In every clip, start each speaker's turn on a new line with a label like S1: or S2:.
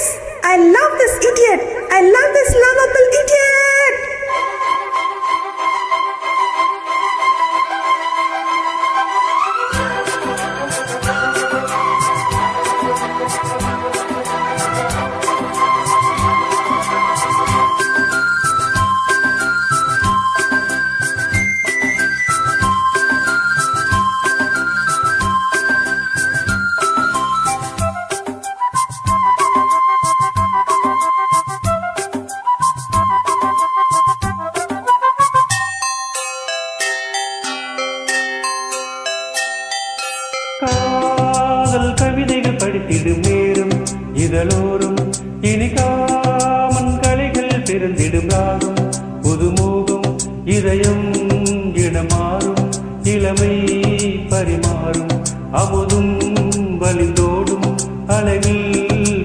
S1: Yes, I love this idiot. I love this lovable idiot.
S2: இதழோறும் இனிகாமன் கலைகள் பிறந்திடும் ராகம் புதுமோகம் இதயம் இடமாறும் இளமை பரிமாறும் அமுதும் வலிந்தோடும் அழகில்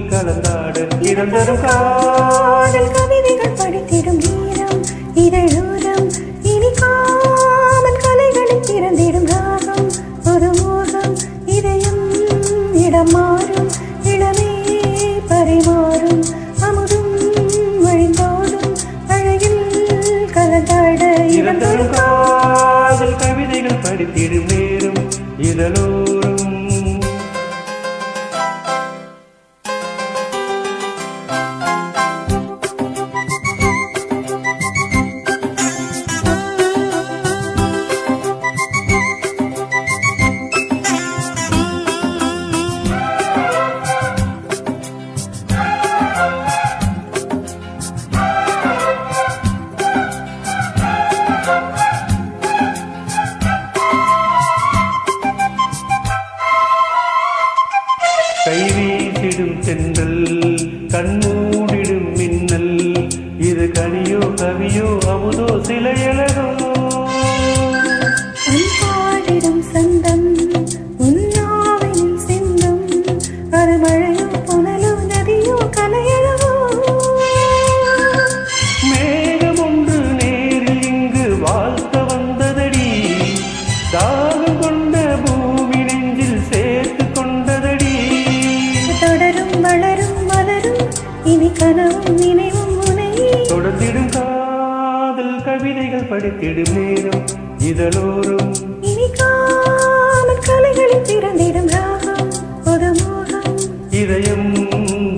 S2: கலந்தாட இறந்தரும்
S1: கவிதைகள் படித்திடும் நேரம்
S2: கவியோ அமுதோ சிலையழகோ
S1: பாடிடும் சந்தம் உன்னாவினில் சிந்தும் அது மழையோ புனலோ நதியோ கலையழகோ
S2: மேகம் ஒன்று நேரில் இங்கு வாழ்த்த வந்ததடி. தாகம் கொண்ட பூமி நெஞ்சில் சேர்த்து கொண்டதடி.
S1: தொடரும் வளரும் மலரும் இனி கனவும் நினைவும்
S2: தொடர்ந்திடும் படித்திடும் நேரம் இதழோறும்.
S1: கலைகளில் பிறந்திடும் ராகம்
S2: இதயம்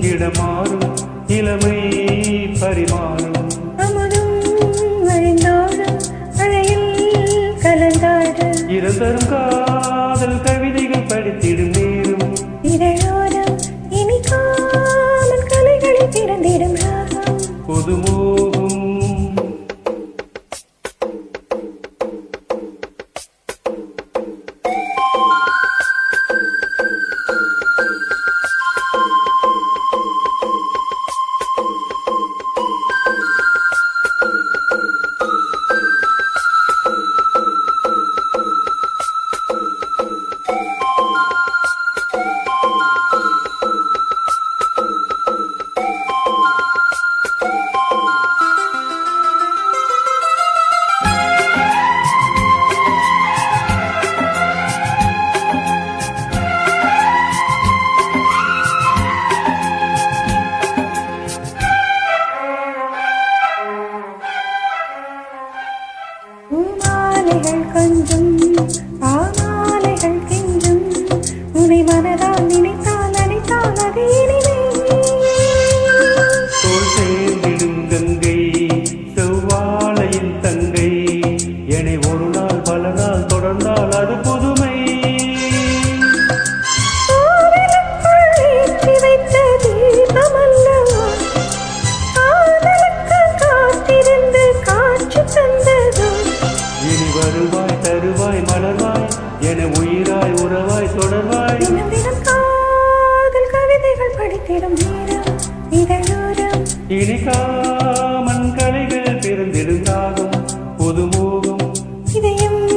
S2: இடமாறும் இளமை பரிமாறும். இறந்தரும் காதல் கவிதைகள் படித்திடும் நேரம்.
S1: இதழோரம் இனி காமன் கலைகளில் பிறந்திடும் ராகம்.
S2: புதுமோகம்
S1: உனை மனதால் நினைத்தால் நினைத்தால் அது
S2: சேர்ந்திடும் கங்கை செவ்வாழையின் தங்கை. என்னை ஒரு நாள் பல நாள் தொடர்ந்தால் அது புதுமை. வருவாய் தருவாய் மலர்வாய் என உயிராய் உறவாய் தொடர்வாய். சிரிக்காமன் கலைகள் பிறந்திடுகிறாகும் புதுமூகும்.
S1: இதயம்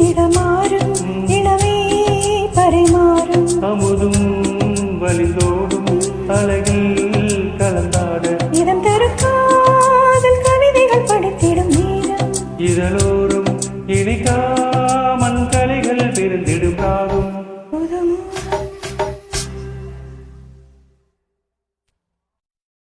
S1: இடமாறும் இளமே பரிமாறும்.
S2: அமுதும் வலிதோடும் அழகில் கலந்தாட. இடம் தருக்காதல் கவிதைகள் படித்திடும் இதழோறும் இனிக்கா